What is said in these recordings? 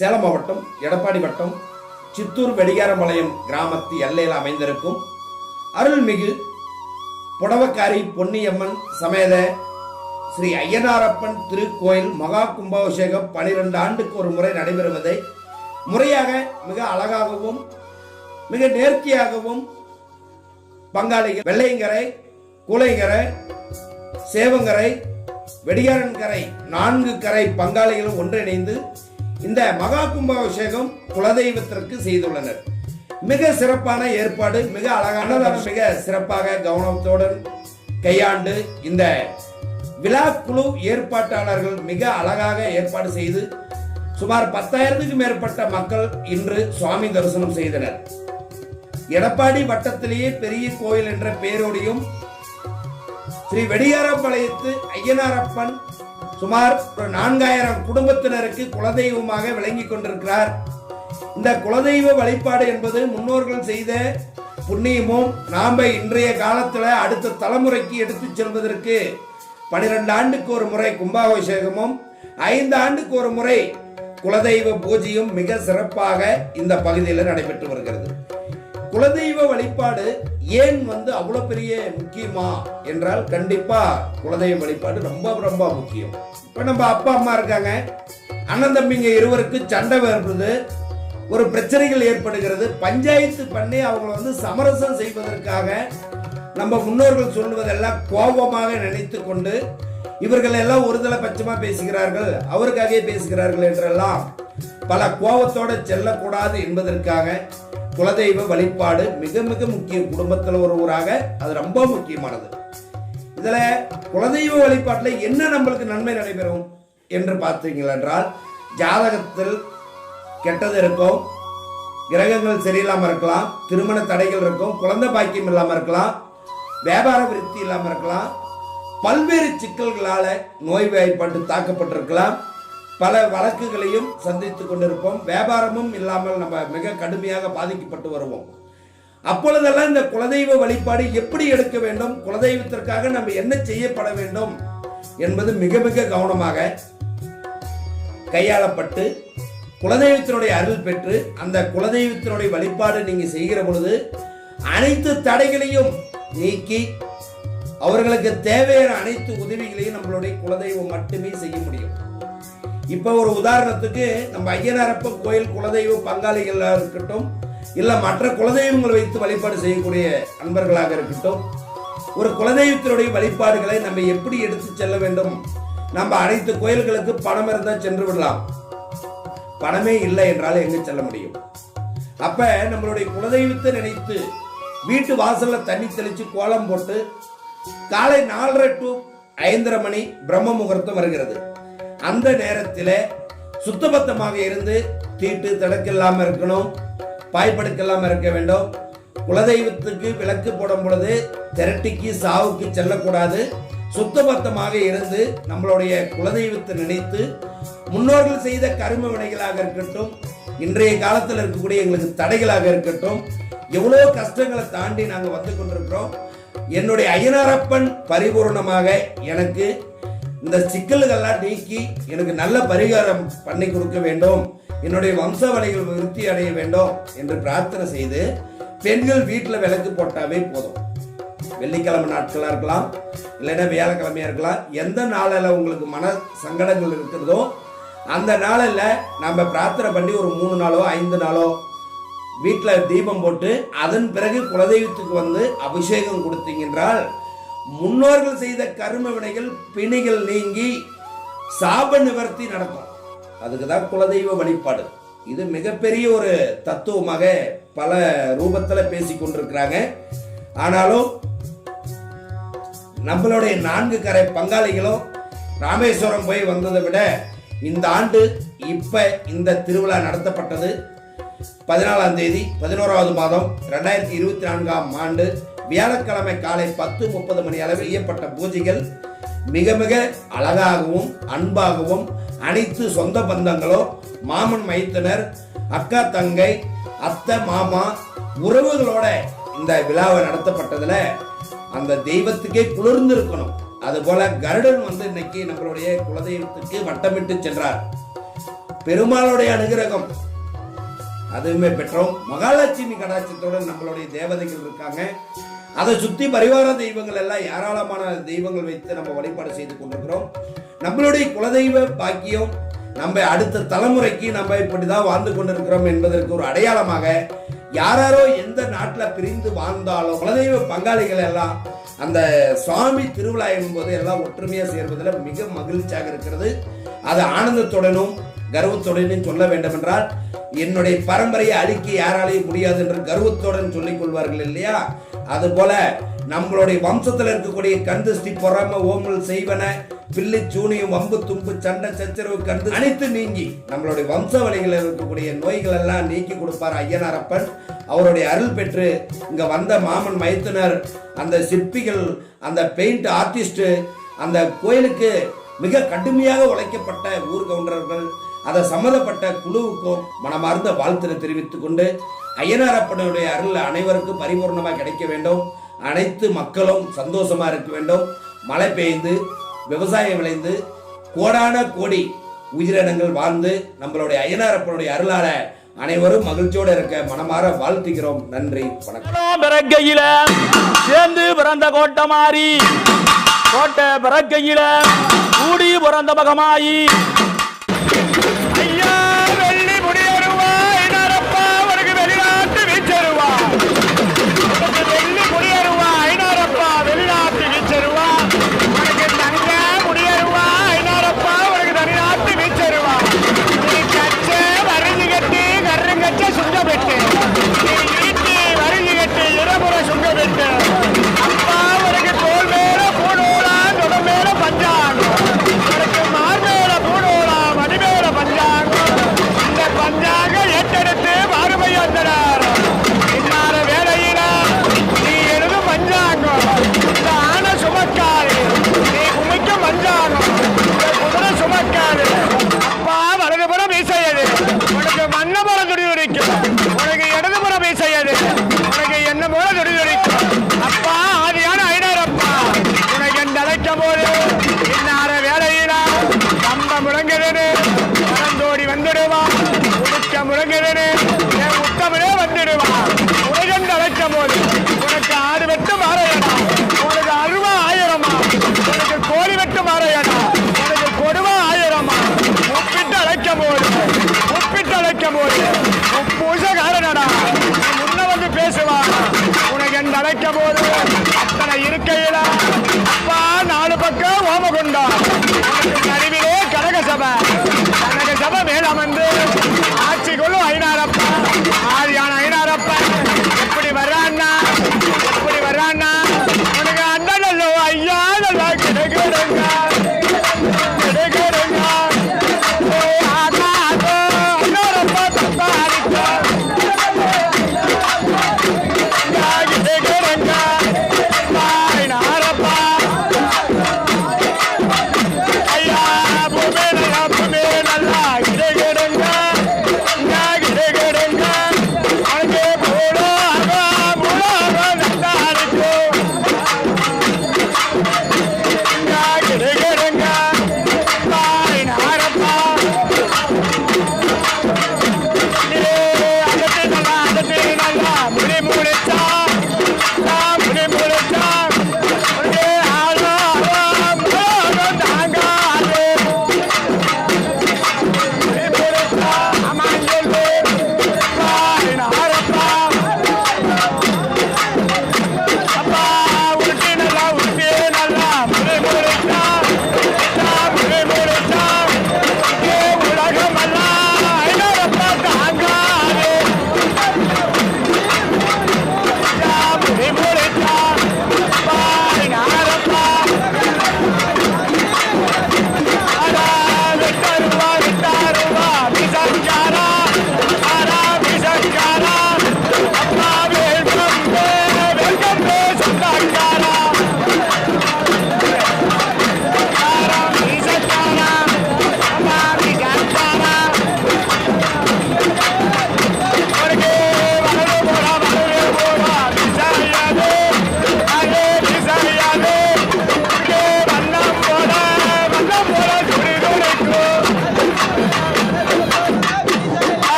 சேலம் மாவட்டம் எடப்பாடி வட்டம் சித்தூர் வெடிகாரம்பாளையம் கிராமத்து எல்லையில் அமைந்திருக்கும் அருள்மிகு புடவக்காரி பொன்னியம்மன் சமேத ஸ்ரீ ஐயனாரப்பன் திருக்கோயில் மகா கும்பாபிஷேகம் பனிரெண்டு ஆண்டுக்கு ஒரு முறை நடைபெறுவதை முறையாக மிக அழகாகவும் மிக நேர்த்தியாகவும் பங்காளிகள் வெள்ளையங்கரை கூலைங்கரை சேவங்கரை வெடியாரன்கரை நான்கு கரை பங்காளிகளும் ஒன்றிணைந்து இந்த மகா கும்பாபிஷேகம் குலதெய்வத்திற்கு செய்துள்ளனர். மிக சிறப்பான ஏற்பாடு மிக அழகான மிக சிறப்பாக கவனத்துடன் கையாண்டு இந்த விழா குழு ஏற்பாட்டாளர்கள் மிக அழகாக ஏற்பாடு செய்து சுமார் பத்தாயிரத்துக்கும் மேற்பட்ட மக்கள் இன்று சுவாமி தரிசனம் செய்தனர். எடப்பாடி வட்டத்திலேயே பெரிய கோயில் என்ற பெயரோடையும் ஸ்ரீ வெடியாரப்பாளையத்து ஐயனாரப்பன் சுமார் ஒரு நான்காயிரம் குடும்பத்தினருக்கு குலதெய்வமாக விளங்கிக் கொண்டிருக்கிறார். இந்த குலதெய்வ வழிபாடு என்பது முன்னோர்கள் செய்த புண்ணியமும் நாம இன்றைய காலத்தில் அடுத்த தலைமுறைக்கு எடுத்துச் செல்வதற்கு பனிரெண்டு ஆண்டுக்கு ஒரு முறை கும்பாபிஷேகமும் ஐந்து ஆண்டுக்கு ஒரு முறை குலதெய்வ பூஜையும் மிக சிறப்பாக இந்த பகுதியில் நடைபெற்று வருகிறது. குலதெய்வ வழிபாடு ஏன் வந்து அவ்வளோ பெரிய முக்கியமா? என்றால் கண்டிப்பா குலதெய்வ வழிபாடு ரொம்ப ரொம்ப முக்கியம். இப்போ நம்ம அப்பா அம்மா இருக்காங்க. அண்ணன் தம்பிங்க இருவருக்கு சண்டை வருது. ஒரு பிரச்சனைகள் ஏற்படுகிறது. பஞ்சாயத்து பண்ணி அவங்களை வந்து சமரசம் செய்வதற்காக நம்ம முன்னோர்கள் சொல்வதெல்லாம் கோபமாக நினைத்து கொண்டு இவர்கள் எல்லாம் ஒருதலை பட்சமாக பேசுகிறார்கள் அவருக்காகவே பேசுகிறார்கள் என்றெல்லாம் பல கோபத்தோடு செல்லக்கூடாது என்பதற்காக குலதெய்வ வழிபாடு மிக மிக முக்கியம். குடும்பத்தில் ஒருவராக அது ரொம்ப முக்கியமானது. இதில் குலதெய்வ வழிபாட்டில் என்ன நம்மளுக்கு நன்மை நடைபெறும் என்று பார்த்தீங்கள் என்றால் ஜாதகத்தில் கெட்டது இருக்கும் கிரகங்கள் சரியில்லாமல் இருக்கலாம் திருமண தடைகள் இருக்கும் குழந்தை பாக்கியம் இல்லாமல் இருக்கலாம் வியாபார விருத்தி இல்லாமல் இருக்கலாம் பல்வேறு சிக்கல்களால் நோய்வாய்ப்பட்டு தாக்கப்பட்டிருக்கலாம். பல வழக்குகளையும் சந்தித்துக் கொண்டிருப்போம். வியாபாரமும் இல்லாமல் நம்ம மிக கடுமையாக பாதிக்கப்பட்டு வருவோம். அப்பொழுதெல்லாம் இந்த குலதெய்வ வழிபாடு எப்படி எடுக்க வேண்டும்? குலதெய்வத்திற்காக நம்ம என்ன செய்யப்பட வேண்டும்? என்பது மிக மிக கவனமாக கையாளப்பட்டு குலதெய்வத்தினுடைய அருள் பெற்று அந்த குலதெய்வத்தினுடைய வழிபாடு நீங்க செய்கிற பொழுது அனைத்து தடைகளையும் நீக்கி அவர்களுக்கு தேவையான அனைத்து உதவிகளையும் நம்மளுடைய குலதெய்வம் மட்டுமே செய்ய முடியும். இப்போ ஒரு உதாரணத்துக்கு நம்ம ஐயனாரப்ப கோயில் குலதெய்வ பங்காளிகளாக இருக்கட்டும் இல்லை மற்ற குலதெய்வங்களை வைத்து வழிபாடு செய்யக்கூடிய அன்பர்களாக இருக்கட்டும் ஒரு குலதெய்வத்தினுடைய வழிபாடுகளை நம்ம எப்படி எடுத்து செல்ல வேண்டும்? நம்ம அனைத்து கோயில்களுக்கு பணம் இருந்தால் சென்று விடலாம். பணமே இல்லை என்றால் எங்க செல்ல முடியும்? அப்ப நம்மளுடைய குலதெய்வத்தை நினைத்து வீட்டு வாசல்ல தண்ணி தெளிச்சு கோலம் போட்டு காலை நாலரை டு ஐந்தரை மணி பிரம்ம முகூர்த்தம் வருகிறது. அந்த நேரத்தில் சுத்தபத்தமாக இருந்து தீட்டு தடக்கில்லாம இருக்கணும் பாய்படுக்கல்லாம இருக்க வேண்டும். குலதெய்வத்துக்கு விளக்கு போடும் பொழுது திரட்டிக்கு சாவுக்கு செல்லக்கூடாது. சுத்தபத்தமாக இருந்து நம்மளுடைய குலதெய்வத்தை நினைத்து முன்னோர்கள் செய்த கரும வினைகளாக இருக்கட்டும் இன்றைய காலத்தில் இருக்கக்கூடிய எங்களுக்கு தடைகளாக இருக்கட்டும் எவ்வளோ கஷ்டங்களை தாண்டி நாங்கள் வந்து கொண்டிருக்கிறோம். என்னுடைய ஐயனாரப்பன் பரிபூர்ணமாக எனக்கு இந்த சிக்கல்கள்லாம் நீக்கி எனக்கு நல்ல பரிகாரம் பண்ணி கொடுக்க வேண்டும். என்னுடைய வம்சாவளிகள் விருத்தி அடைய வேண்டும் என்று பிரார்த்தனை செய்து பெண்கள் வீட்டில் விளக்கு போட்டாவே போதும். வெள்ளிக்கிழமை நாட்களாக இருக்கலாம் இல்லைன்னா வியாழக்கிழமையா இருக்கலாம். எந்த நாளில் உங்களுக்கு மன சங்கடங்கள் இருக்கிறதோ அந்த நாளில் நம்ம பிரார்த்தனை பண்ணி ஒரு மூணு நாளோ ஐந்து நாளோ வீட்டில் தீபம் போட்டு அதன் பிறகு குலதெய்வத்துக்கு வந்து அபிஷேகம் கொடுத்தீங்கன்றால் முன்னோர்கள் செய்த கரும வினைகள் பிணிகள் நீங்கி சாப நிவர்த்தி நடக்கும். அதுக்கு தான் குலதெய்வ வழிபாடு. இது மிகப்பெரிய ஒரு தத்துவமாக பல ரூபத்தில் பேசி கொண்டிருக்கிறாங்க. ஆனாலும் நம்மளுடைய நான்கு கரை பங்காளிகளும் ராமேஸ்வரம் போய் வந்ததை விட இந்த ஆண்டு இப்ப இந்த திருவிழா நடத்தப்பட்டது. பதினாலாம் தேதி பதினோராவது மாதம் ரெண்டாயிரத்தி இருபத்தி நான்காம் ஆண்டு வியாழக்கிழமை காலை பத்து முப்பது மணி அளவில் ஈயப்பட்ட பூஜைகள் மிக மிக அழகாகவும் அன்பாகவும் அனைத்து சொந்த பந்தங்களும் மாமன் மைத்தனர் அக்கா தங்கை அத்தை மாமா உறவுகளோட இந்த விழாவை நடத்தப்பட்டதுல அந்த தெய்வத்துக்கே குளிர்ந்து இருக்கணும் அதுபோல கருடன் வந்து இன்னைக்கு நம்மளுடைய குலதெய்வத்துக்கு வட்டமிட்டு சென்றார். பெருமாளுடைய அனுகிரகம். அதுவுமே பெற்றோம். மகாலட்சுமி கடாட்சத்துடன் நம்மளுடைய தேவதைகள் இருக்காங்க. அதை சுத்தி பரிவார தெய்வங்கள் எல்லாம் ஏராளமான தெய்வங்கள் வைத்து நம்ம வழிபாடு செய்து கொண்டிருக்கிறோம். நம்மளுடைய குலதெய்வ பாக்கியம் நம்ம அடுத்த தலைமுறைக்கு நம்ம இப்படிதான் வாழ்ந்து கொண்டிருக்கிறோம் என்பதற்கு ஒரு அடையாளமாக யாராரோ எந்த நாட்டில் பிரிந்து வாழ்ந்தாலும் குலதெய்வ பங்காளிகள் எல்லாம் அந்த சுவாமி திருவிழா என்பது எல்லாம் ஒற்றுமையாக சேர்வதில் மிக மகிழ்ச்சியாக இருக்கிறது. அது ஆனந்தத்துடனும் கர்வத்துடனும் சொல்ல வேண்டும் என்றால் என்னுடைய பரம்பரையை அழிக்க யாராலையும் முடியாது என்று கர்வத்துடன் சொல்லிக் கொள்வார்கள் இல்லையா? அதுபோல நம்மளுடைய வம்சத்தில் இருக்கக்கூடிய கந்துஷ்டி பொறாம ஓமல் செய்வன பில்லி சூனியம் வம்பு தும்பு சண்டை சச்சரவு கண்டு அனைத்து நீங்கி நம்மளுடைய வம்ச வழிகளில் இருக்கக்கூடிய நோய்கள் எல்லாம் நீக்கி கொடுப்பார் ஐயனாரப்பன். அவருடைய அருள் பெற்று இங்க வந்த மாமன் மைத்துனர் அந்த சிற்பிகள் அந்த பெயிண்ட் ஆர்டிஸ்ட் அந்த கோயிலுக்கு மிக கடுமையாக உழைக்கப்பட்ட ஊர் கவுண்டர்கள் அதை சம்மந்தப்பட்ட குழுவுக்கும் மனமார்ந்த வாழ்த்தினை தெரிவித்துக் கொண்டு ஐயனாரப்பனுடைய அருள் அனைவருக்கும் பரிபூர்ணமாக கிடைக்க வேண்டும். அனைத்து மக்களும் சந்தோஷமா இருக்க வேண்டும். மழை பெய்ந்து விவசாயம் விளைந்து கோடான கோடி உயிரினங்கள் வாழ்ந்து நம்மளுடைய ஐயனாரப்பனுடைய அருளால அனைவரும் மகிழ்ச்சியோடு இருக்க மனமாற வாழ்த்துகிறோம். நன்றி வணக்கம். பிறக்கையில சேர்ந்து பிறந்த கோட்டை மாறி கோட்டை பிறக்கையில கூடி பிறந்த பகமாயி Mônica!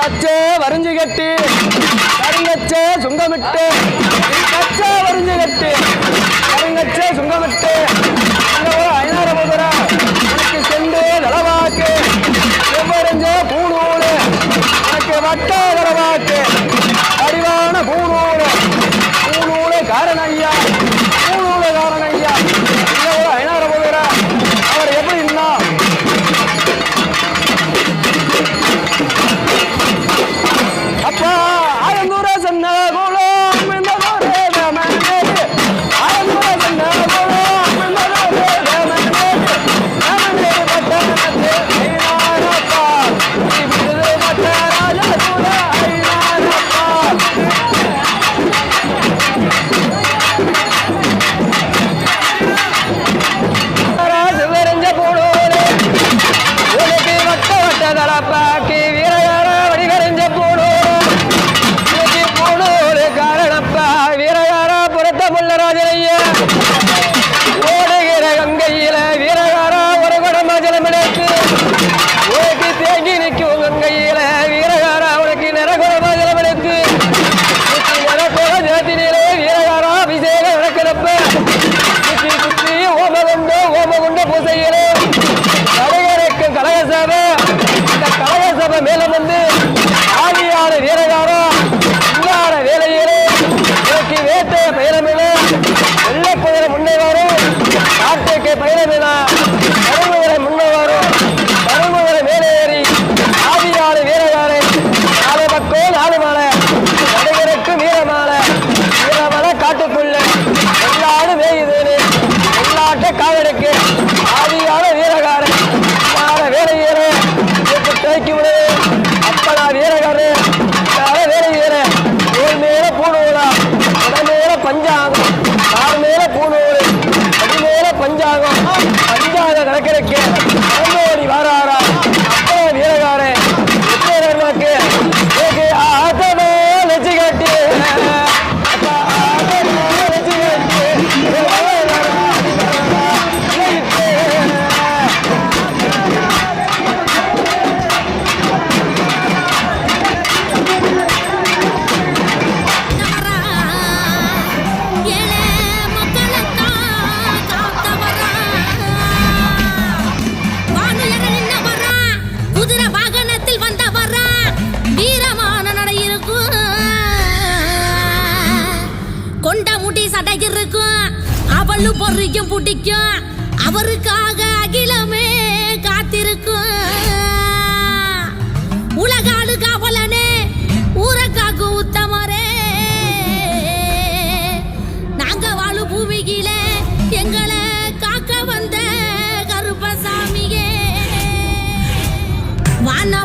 கச்சே வரிஞ்சு கட்டி கருங்கச்சே சுங்கமிட்டு கச்சே வரிஞ்சு கட்டி கருங்கச்சே சுங்கமிட்டு ஐநூறு முதரா எனக்கு செண்டு நலவாக்கு எவ்வளவு பூணூறு எனக்கு வட்டம் மேல வந்து துடிக்கும் அவருக்காக அகிலமே காத்திருக்கும். உலகாடு காவலனே ஊரக்காக்கு உத்தமரே. நாங்க வாழு பூமிகில எங்களை காக்க வந்த கருப்பசாமியே. வான